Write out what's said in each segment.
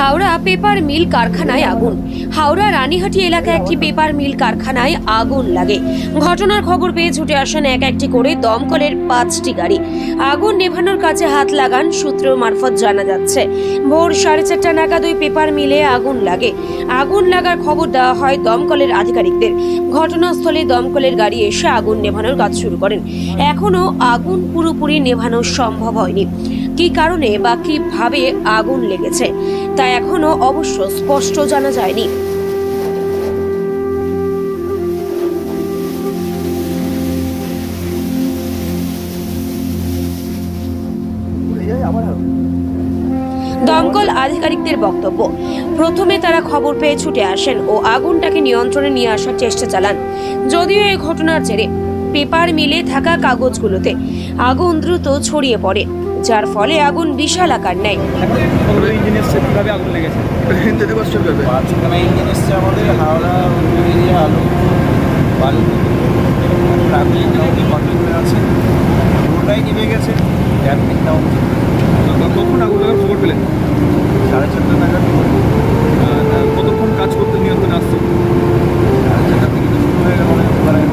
Howrah paper mill কারখানায় আগুন। হাওড়া রানীহাটি এলাকায় একটি পেপার মিল কারখানায় আগুন লাগে। ঘটনার খবর পেয়ে ছুটে আসেন এক একটি করে দমকলের পাঁচটি গাড়ি। আগুন নেভানোর কাছে হাত লাগান সূত্র মারফত জানা যাচ্ছে। ভোর সাড়ে চারটা নাগাদ ওই পেপার মিলে আগুন লাগে। আগুন লাগার খবর দেওয়া হয় দমকলের আধিকারিকদের। ঘটনাস্থলে দমকলের গাড়ি এসে আগুন নেভানোর কাজ শুরু করেন। এখনও আগুন পুরোপুরি নেভানো সম্ভব হয়নি। কী কারণে বা কীভাবে আগুন লেগেছে? তা এখনও অবশ্য স্পষ্ট জানা যায়নি। দমকল আধিকারিকদের বক্তব্য, প্রথমে তারা খবর পেয়ে ছুটে আসেন ও আগুনটাকে নিয়ন্ত্রণে নিয়ে আসার চেষ্টা চালান। যদিও এই ঘটনার জেরে পেপার মিলে থাকা কাগজগুলোতে আগুন দ্রুত ছড়িয়ে পড়ে। যার ফলে আগুন বিশাল আকার নেয়। আমাদের হাওড়া আলু আছে পুরোটাই গেছে ক্যাম্পিংটাও কখন আগুন লাগার খবর পেলেন? সাড়ে চারটা নাগাদ। আর কতক্ষণ কাজ করতে নিয়ন্ত্রণে আসছে? সাড়ে চারটা থেকে শুরু হয়ে গেল অনেক প্রায়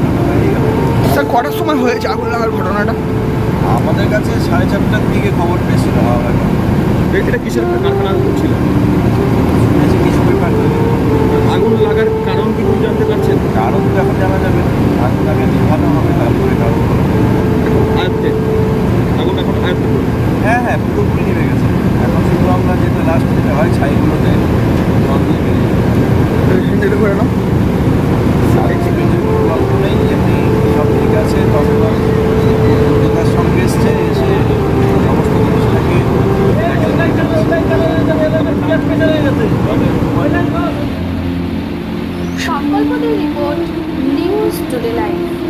গেল। স্যার কটার সময় হয়েছে আগুন লাগার ঘটনাটা? আমাদের কাছে সাড়ে চারটার দিকে খবর পেয়েছিল হাওড়া এটা কিসের কারখানা ছিল কিছু পেপার আগুন লাগার কারণ কি জানতে পারছেন? কারণ তো এখন জানা যাবে। আগুন আগে নিভানো হবে তারপরে কারণ আয়ত্তে আগুন এখন আয়ত্তে হ্যাঁ হ্যাঁ পুরোপুরি নিভে গেছে। এখন শুধু আমরা যেটা লাস্ট যেটা হয় ছাইগুলোতে জল দিয়ে বেরিয়ে যাবে। Kolkata Report News Today Live.